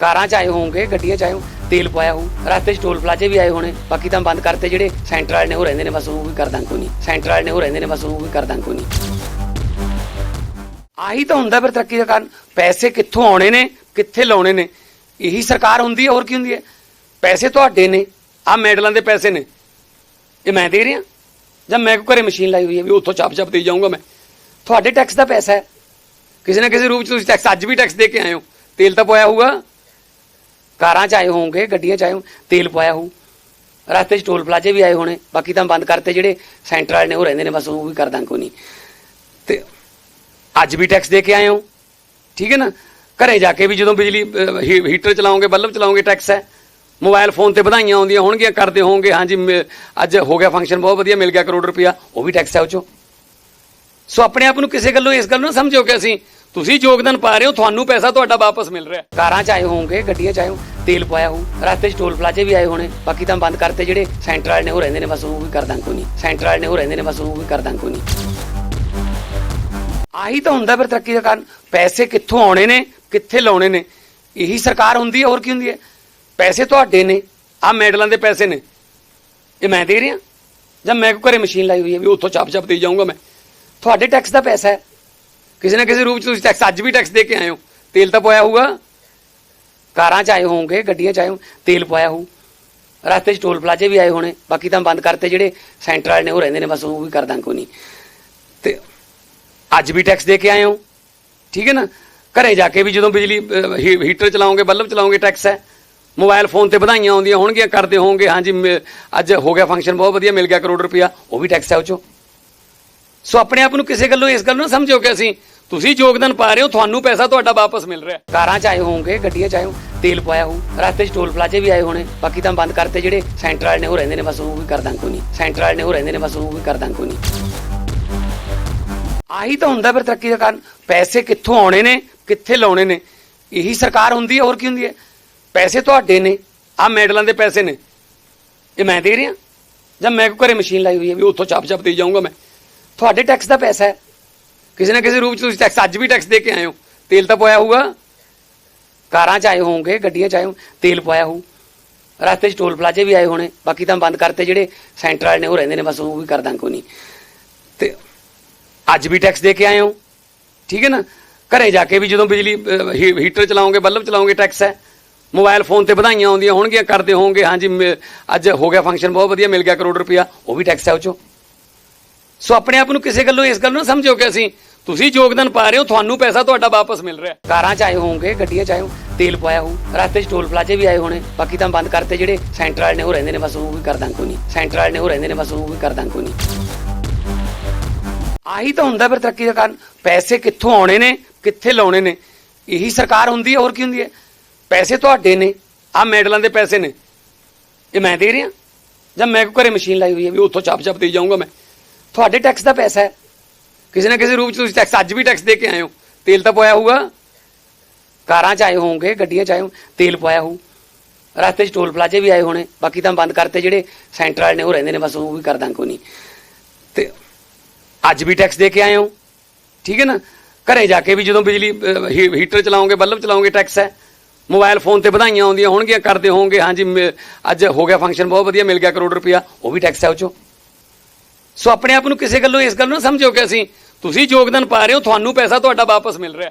ਕਾਰਾਂ ਚ ਆਏ ਹੋਣਗੇ ਗੱਡੀਆਂ ਚ ਆਏ ਹੋ, ਤੇਲ ਪਵਾਇਆ ਹੋ, ਰਸਤੇ ਚ ਟੋਲ ਪਲਾਜ਼ੇ ਵੀ ਆਏ ਹੋਣੇ, ਬਾਕੀ ਤਾਂ ਬੰਦ ਕਰਤੇ ਜਿਹੜੇ ਸੈਂਟਰ ਵਾਲੇ ਨੇ, ਉਹ ਰਹਿੰਦੇ ਨੇ, ਬਸ ਉਹ ਵੀ ਕਰਦਾਂ ਕੋਈ ਨਹੀਂ। ਸੈਂਟਰ ਵਾਲੇ ਨੇ, ਉਹ ਰਹਿੰਦੇ ਨੇ, ਬਸ ਉਹ ਵੀ ਕਰਦਾਂ ਕੋਈ ਨਹੀਂ। ਆਹੀ ਤਾਂ ਹੁੰਦਾ ਫਿਰ ਤਰੱਕੀ ਦਾ ਕਾਰਨ। ਪੈਸੇ ਕਿੱਥੋਂ ਆਉਣੇ ਨੇ, ਕਿੱਥੇ ਲਾਉਣੇ ਨੇ? ਇਹੀ ਸਰਕਾਰ ਹੁੰਦੀ ਹੈ, ਹੋਰ ਕੀ ਹੁੰਦੀ ਹੈ? ਪੈਸੇ ਤੁਹਾਡੇ ਨੇ ਆ ਮੈਡਲਾਂ ਦੇ ਪੈਸੇ ਨੇ। ਇਹ ਮੈਂ ਦੇ ਰਿਹਾ? ਜਾਂ ਮੈਂ ਕੋ ਘਰੇ ਮਸ਼ੀਨ ਲਾਈ ਹੋਈ ਹੈ ਵੀ ਉੱਥੋਂ ਚੱਪ ਚਾਪ ਦੇ ਜਾਊਂਗਾ ਮੈਂ? ਤੁਹਾਡੇ ਟੈਕਸ ਦਾ ਪੈਸਾ ਹੈ। ਕਿਸੇ ਨਾ ਕਿਸੇ ਰੂਪ ਚ ਤੁਸੀਂ ਟੈਕਸ ਅੱਜ ਵੀ ਟੈਕਸ ਦੇ ਕੇ ਆਏ ਹੋ। ਤੇਲ ਤਾਂ ਪਾਇਆ ਹੋਊਗਾ। ਕਾਰਾਂ ਚ ਆਏ ਹੋਣਗੇ ਗੱਡੀਆਂ ਚ ਆਏ ਹੋ, ਤੇਲ ਪਾਇਆ ਹੋਊ। ਰਸਤੇ ਚ ਟੋਲ ਪਲਾਜ਼ੇ ਵੀ ਆਏ ਹੋਣੇ, ਬਾਕੀ ਤਾਂ ਬੰਦ ਕਰਤੇ ਜਿਹੜੇ ਸੈਂਟਰ ਵਾਲੇ ਨੇ, ਉਹ ਰਹਿੰਦੇ ਨੇ, ਬਸ ਉਹ ਵੀ ਕਰਦਾਂ ਕੋਈ ਨਹੀਂ ਤੇ ਅੱਜ ਵੀ ਟੈਕਸ ਦੇ ਕੇ ਆਏ ਹੋ, ਠੀਕ ਹੈ ਨਾ? ਘਰੇ ਜਾ ਕੇ ਵੀ ਜਦੋਂ ਬਿਜਲੀ ਹੀਟਰ ਚਲਾਉਂਗੇ ਬੱਲਬ ਚਲਾਉਂਗੇ ਟੈਕਸ ਹੈ। ਮੋਬਾਈਲ ਫੋਨ ਤੇ ਵਧਾਈਆਂ ਆਉਂਦੀਆਂ ਹੋਣਗੀਆਂ, ਕਰਦੇ ਹੋਵੋਗੇ, ਹਾਂਜੀ, ਮ- ਅੱਜ ਹੋ ਗਿਆ ਫੰਕਸ਼ਨ ਬਹੁਤ ਵਧੀਆ, ਮਿਲ ਗਿਆ ਕਰੋੜ ਰੁਪਇਆ, ਉਹ ਵੀ ਟੈਕਸ ਹੈ ਉਹ ਚੋਂ। ਸੋ ਆਪਣੇ ਆਪ ਨੂੰ ਕਿਸੇ ਗੱਲੋਂ, ਇਸ ਗੱਲ ਨੂੰ ਨਾ ਸਮਝੋ ਕਿ ਅਸੀਂ, ਤੁਸੀਂ ਯੋਗਦਾਨ ਪਾ ਰਹੇ ਹੋ, ਤੁਹਾਨੂੰ ਪੈਸਾ ਤੁਹਾਡਾ ਵਾਪਸ ਮਿਲ ਰਿਹਾ। ਕਾਰਾਂ ਚ ਆਏ ਹੋਵੋਗੇ, ਗੱਡੀਆਂ ਚ ਆਏ ਹੋ ਤੇਲ ਪਾਇਆ ਹੋ ਰਸਤੇ ਚ ਟੋਲ ਪਲਾਜ਼ੇ ਵੀ ਆਏ ਹੋਣੇ, ਬਾਕੀ ਤਾਂ ਬੰਦ ਕਰਤੇ ਜਿਹੜੇ ਸੈਂਟਰ ਵਾਲੇ ਨੇ, ਉਹ ਰਹਿੰਦੇ ਨੇ, ਬਸ ਉਹ ਵੀ ਕਰਦਾਂ ਕੋਈ ਨਹੀਂ। ਸੈਂਟਰ ਵਾਲੇ ਨੇ, ਉਹ ਰਹਿੰਦੇ ਨੇ, ਬਸ ਉਹ ਵੀ ਕਰਦਾਂ ਕੋਈ ਨਹੀਂ। ਆਹੀ ਤਾਂ ਹੁੰਦਾ ਫਿਰ ਤਰੱਕੀ ਦਾ ਕਾਰਨ। ਪੈਸੇ ਕਿੱਥੋਂ ਆਉਣੇ ਨੇ, ਕਿੱਥੇ ਲਾਉਣੇ ਨੇ? ਇਹੀ ਸਰਕਾਰ ਹੁੰਦੀ ਹੈ, ਹੋਰ ਕੀ ਹੁੰਦੀ ਹੈ? ਪੈਸੇ ਤੁਹਾਡੇ ਨੇ ਆ ਮੈਡਲਾਂ ਦੇ ਪੈਸੇ ਨੇ। ਇਹ ਮੈਂ ਦੇ ਰਿਹਾ? ਜਾਂ ਮੈਂ ਕੋ ਘਰੇ ਮਸ਼ੀਨ ਲਾਈ ਹੋਈ ਹੈ ਵੀ ਉੱਥੋਂ ਚਾਪ ਚਾਪ ਦੇ ਜਾਊਂਗਾ ਮੈਂ? ਤੁਹਾਡੇ ਟੈਕਸ ਦਾ ਪੈਸਾ ਹੈ। ਕਿਸੇ ਨਾ ਕਿਸੇ ਰੂਪ ਚ ਤੁਸੀਂ ਟੈਕਸ ਅੱਜ ਵੀ ਟੈਕਸ ਦੇ ਕੇ ਆਏ ਹੋ। ਤੇਲ ਤਾਂ ਪਾਇਆ ਹੋਊਗਾ। ਕਾਰਾਂ ਚ ਆਏ ਹੋਵੋਗੇ, ਗੱਡੀਆਂ ਚ ਆਏ ਹੋ, ਤੇਲ ਪਾਇਆ ਹੋਊ। ਰਸਤੇ ਚ ਟੋਲ ਪਲਾਜ਼ੇ ਵੀ ਆਏ ਹੋਣੇ, ਬਾਕੀ ਤਾਂ ਬੰਦ ਕਰਤੇ ਜਿਹੜੇ ਸੈਂਟਰ ਵਾਲੇ ਨੇ, ਉਹ ਰਹਿੰਦੇ ਨੇ, ਬਸ ਉਹ ਵੀ ਕਰ ਦਾਂ ਕੋਈ ਨਹੀਂ। ਤੇ ਅੱਜ ਵੀ ਟੈਕਸ ਦੇ ਕੇ ਆਏ ਹੋ, ਠੀਕ ਹੈ ਨਾ? ਘਰੇ ਜਾ ਕੇ ਵੀ ਜਦੋਂ ਬਿਜਲੀ ਹੀਟਰ ਚਲਾਉਂਗੇ ਬੱਲਬ ਚਲਾਉਂਗੇ ਟੈਕਸ ਹੈ। ਮੋਬਾਈਲ ਫੋਨ ਤੇ ਵਧਾਈਆਂ ਆਉਂਦੀਆਂ ਹੋਣਗੀਆਂ, ਕਰਦੇ ਹੋਵੋਗੇ, ਹਾਂਜੀ, ਮ- ਅੱਜ ਹੋ ਗਿਆ ਫੰਕਸ਼ਨ ਬਹੁਤ ਵਧੀਆ, ਮਿਲ ਗਿਆ ਕਰੋੜ ਰੁਪਇਆ, ਉਹ ਵੀ ਟੈਕਸ ਹੈ ਉਹ ਚੋਂ। ਸੋ ਆਪਣੇ ਆਪ ਨੂੰ ਕਿਸੇ ਗੱਲੋਂ, ਇਸ ਗੱਲ ਨੂੰ ਨਾ ਸਮਝੋ ਕਿ ਅਸੀਂ ਤੁਸੀਂ ਯੋਗਦਾਨ ਪਾ ਰਹੇ ਹੋ, ਤੁਹਾਨੂੰ ਪੈਸਾ ਤੁਹਾਡਾ ਵਾਪਸ ਮਿਲ ਰਿਹਾ। ਕਾਰਾਂ ਚ ਆਏ ਹੋਵੋਗੇ, ਗੱਡੀਆਂ ਚ ਆਏ ਹੋ, ਤੇਲ ਪਾਇਆ ਹੋ, ਰਸਤੇ ਚ ਟੋਲ ਪਲਾਜ਼ੇ ਵੀ ਆਏ ਹੋਣੇ, ਬਾਕੀ ਤਾਂ ਬੰਦ ਕਰਤੇ ਜਿਹੜੇ ਸੈਂਟਰ ਵਾਲੇ ਨੇ, ਉਹ ਰਹਿੰਦੇ ਨੇ, ਬਸ ਉਹ ਵੀ ਕਰਦਾਂ ਕੋਈ ਨਹੀਂ। ਸੈਂਟਰ ਵਾਲੇ ਨੇ, ਉਹ ਰਹਿੰਦੇ ਨੇ, ਬਸ ਉਹ ਵੀ ਕਰਦਾਂ ਕੋਈ ਨਹੀਂ। ਆਹੀ ਤਾਂ ਹੁੰਦਾ ਫਿਰ ਤਰੱਕੀ ਦਾ ਕਾਰਨ। ਪੈਸੇ ਕਿੱਥੋਂ ਆਉਣੇ ਨੇ, ਕਿੱਥੇ ਲਾਉਣੇ ਨੇ? ਇਹੀ ਸਰਕਾਰ ਹੁੰਦੀ ਹੈ, ਹੋਰ ਕੀ ਹੁੰਦੀ ਹੈ? ਪੈਸੇ ਤੁਹਾਡੇ ਨੇ ਆ ਮੈਡਲਾਂ ਦੇ ਪੈਸੇ ਨੇ। ਇਹ ਮੈਂ ਦੇ ਰਿਹਾ। ਜਾਂ ਮੈਂ ਕੋ ਘਰੇ ਮਸ਼ੀਨ ਲਾਈ ਹੋਈ ਹੈ, ਵੀ ਉੱਥੋਂ ਚੱਪ ਚੱਪ ਦੇ ਜਾਊਂਗਾ ਮੈਂ। ਤੁਹਾਡੇ ਟੈਕਸ ਦਾ ਪੈਸਾ ਹੈ। ਕਿਸੇ ਨਾ ਕਿਸੇ ਰੂਪ ਚ ਤੁਸੀਂ ਟੈਕਸ ਅੱਜ ਵੀ ਟੈਕਸ ਦੇ ਕੇ ਆਏ ਹੋ। ਤੇਲ ਤਾਂ ਪਾਇਆ ਹੋਊਗਾ। ਕਾਰਾਂ ਚ ਆਏ ਹੋਵੋਗੇ, ਗੱਡੀਆਂ ਚ ਆਏ ਹੋ, ਤੇਲ ਪਾਇਆ ਹੋਊ। ਰਸਤੇ ਚ ਟੋਲ ਪਲਾਜ਼ੇ ਵੀ ਆਏ ਹੋਣੇ। ਬਾਕੀ ਤਾਂ ਬੰਦ ਕਰਤੇ ਜਿਹੜੇ ਸੈਂਟਰ ਵਾਲੇ ਨੇ, ਉਹ ਰਹਿੰਦੇ ਨੇ, ਬਸ ਉਹ ਵੀ ਕਰਦਾਂ ਕੋਈ ਨਹੀਂ। ਤੇ ਅੱਜ ਵੀ ਟੈਕਸ ਦੇ ਕੇ ਆਏ ਹੋ। ਠੀਕ ਹੈ ਨਾ? ਘਰੇ ਜਾ ਕੇ ਵੀ ਜਦੋਂ ਬਿਜਲੀ ਹੀਟਰ ਚਲਾਉਂਗੇ ਬੱਲਬ ਚਲਾਉਂਗੇ ਟੈਕਸ ਹੈ। ਮੋਬਾਈਲ ਫੋਨ ਤੇ ਵਧਾਈਆਂ ਆਉਂਦੀਆਂ ਹੋਣਗੀਆਂ, ਕਰਦੇ ਹੋਵੋਗੇ, ਹਾਂਜੀ, ਮ- ਅੱਜ ਹੋ ਗਿਆ ਫੰਕਸ਼ਨ ਬਹੁਤ ਵਧੀਆ, ਮਿਲ ਗਿਆ ਕਰੋੜ ਰੁਪਇਆ। ਉਹ ਵੀ ਟੈਕਸ ਹੈ ਉਹ ਚੋਂ। ਸੋ ਆਪਣੇ ਆਪ ਨੂੰ ਕਿਸੇ ਗੱਲੋਂ ਇਸ ਗੱਲ ਨੂੰ ਨਾ ਸਮਝੋ ਕਿ ਅਸੀਂ ਤੁਸੀਂ ਯੋਗਦਾਨ ਪਾ ਰਹੇ ਹੋ, ਤੁਹਾਨੂੰ ਪੈਸਾ ਤੁਹਾਡਾ ਵਾਪਸ ਮਿਲ ਰਿਹਾ। ਕਾਰਾਂ ਚ ਆਏ ਹੋਵੋਗੇ, ਗੱਡੀਆਂ ਚ ਆਏ ਹੋ, ਤੇਲ ਪਾਇਆ ਹੋ, ਰਸਤੇ ਚ ਟੋਲ ਪਲਾਜ਼ੇ ਵੀ ਆਏ ਹੋਣੇ, ਬਾਕੀ ਤਾਂ ਬੰਦ ਕਰਤੇ ਜਿਹੜੇ ਸੈਂਟਰ ਵਾਲੇ ਨੇ, ਉਹ ਰਹਿੰਦੇ ਨੇ, ਬਸ ਉਹ ਵੀ ਕਰਦਾਂ ਕੋਈ ਨਹੀਂ। ਸੈਂਟਰ ਵਾਲੇ ਨੇ, ਉਹ ਰਹਿੰਦੇ ਨੇ, ਬਸ ਉਹ ਵੀ ਕਰਦਾਂ ਕੋਈ ਨਹੀਂ। ਆਹੀ ਤਾਂ ਹੁੰਦਾ ਫਿਰ ਤਰੱਕੀ ਦਾ ਕਾਰਨ। ਪੈਸੇ ਕਿੱਥੋਂ ਆਉਣੇ ਨੇ, ਕਿੱਥੇ ਲਾਉਣੇ ਨੇ? ਇਹੀ ਸਰਕਾਰ ਹੁੰਦੀ ਹੈ, ਹੋਰ ਕੀ ਹੁੰਦੀ ਹੈ? ਪੈਸੇ ਤੁਹਾਡੇ ਨੇ ਆ ਮੈਡਲਾਂ ਦੇ ਪੈਸੇ ਨੇ। ਇਹ ਮੈਂ ਦੇ ਰਿਹਾ? ਜਾਂ ਮੈਂ ਕੋ ਘਰੇ ਮਸ਼ੀਨ ਲਾਈ ਹੋਈ ਹੈ ਵੀ ਉੱਥੋਂ ਚੱਪ ਚੱਪ ਦੇ ਜਾਊਂਗਾ ਮੈਂ? ਤੁਹਾਡੇ ਟੈਕਸ ਦਾ ਪੈਸਾ ਹੈ। ਕਿਸੇ ਨਾ ਕਿਸੇ ਰੂਪ ਚ ਤੁਸੀਂ ਟੈਕਸ ਅੱਜ ਵੀ ਟੈਕਸ ਦੇ ਕੇ ਆਏ ਹੋ। ਤੇਲ ਤਾਂ ਪਾਇਆ ਹੋਊਗਾ। ਕਾਰਾਂ ਚ ਆਏ ਹੋਵੋਗੇ, ਗੱਡੀਆਂ ਚ ਆਏ ਹੋ ਤੇਲ ਪਾਇਆ ਹੋਊ। ਰਸਤੇ ਚ ਟੋਲ ਪਲਾਜ਼ੇ ਵੀ ਆਏ ਹੋਣੇ। ਬਾਕੀ ਤਾਂ ਬੰਦ ਕਰਤੇ ਜਿਹੜੇ ਸੈਂਟਰ ਵਾਲੇ ਨੇ, ਉਹ ਰਹਿੰਦੇ ਨੇ, ਬਸ ਉਹ ਵੀ ਕਰ ਦਾਂ ਕੋਈ ਨਹੀਂ। ਤੇ ਅੱਜ ਵੀ ਟੈਕਸ ਦੇ ਕੇ ਆਏ ਹੋ। ਠੀਕ ਹੈ ਨਾ? ਘਰੇ ਜਾ ਕੇ ਵੀ ਜਦੋਂ ਬਿਜਲੀ ਹੀਟਰ ਚਲਾਉਂਗੇ ਬੱਲਬ ਚਲਾਉਂਗੇ ਟੈਕਸ ਹੈ। ਮੋਬਾਈਲ ਫੋਨ ਤੇ ਵਧਾਈਆਂ ਆਉਂਦੀਆਂ ਹੋਣਗੀਆਂ, ਕਰਦੇ ਹੋਵੋਗੇ। ਹਾਂਜੀ, ਮ- ਅੱਜ ਹੋ ਗਿਆ ਫੰਕਸ਼ਨ ਬਹੁਤ ਵਧੀਆ, ਮਿਲ ਗਿਆ ਕਰੋੜ ਰੁਪਇਆ। ਉਹ ਵੀ ਟੈਕਸ ਹੈ ਉਹ ਚੋਂ। ਸੋ ਆਪਣੇ ਆਪ ਨੂੰ ਕਿਸੇ ਗੱਲੋਂ ਇਸ ਗੱਲ ਨੂੰ ਸਮਝੋ ਕਿ ਅਸੀਂ ਤੁਸੀਂ ਯੋਗਦਾਨ ਪਾ ਰਹੇ ਹੋ, ਤੁਹਾਨੂੰ ਪੈਸਾ ਤੁਹਾਡਾ ਵਾਪਸ ਮਿਲ ਰਿਹਾ।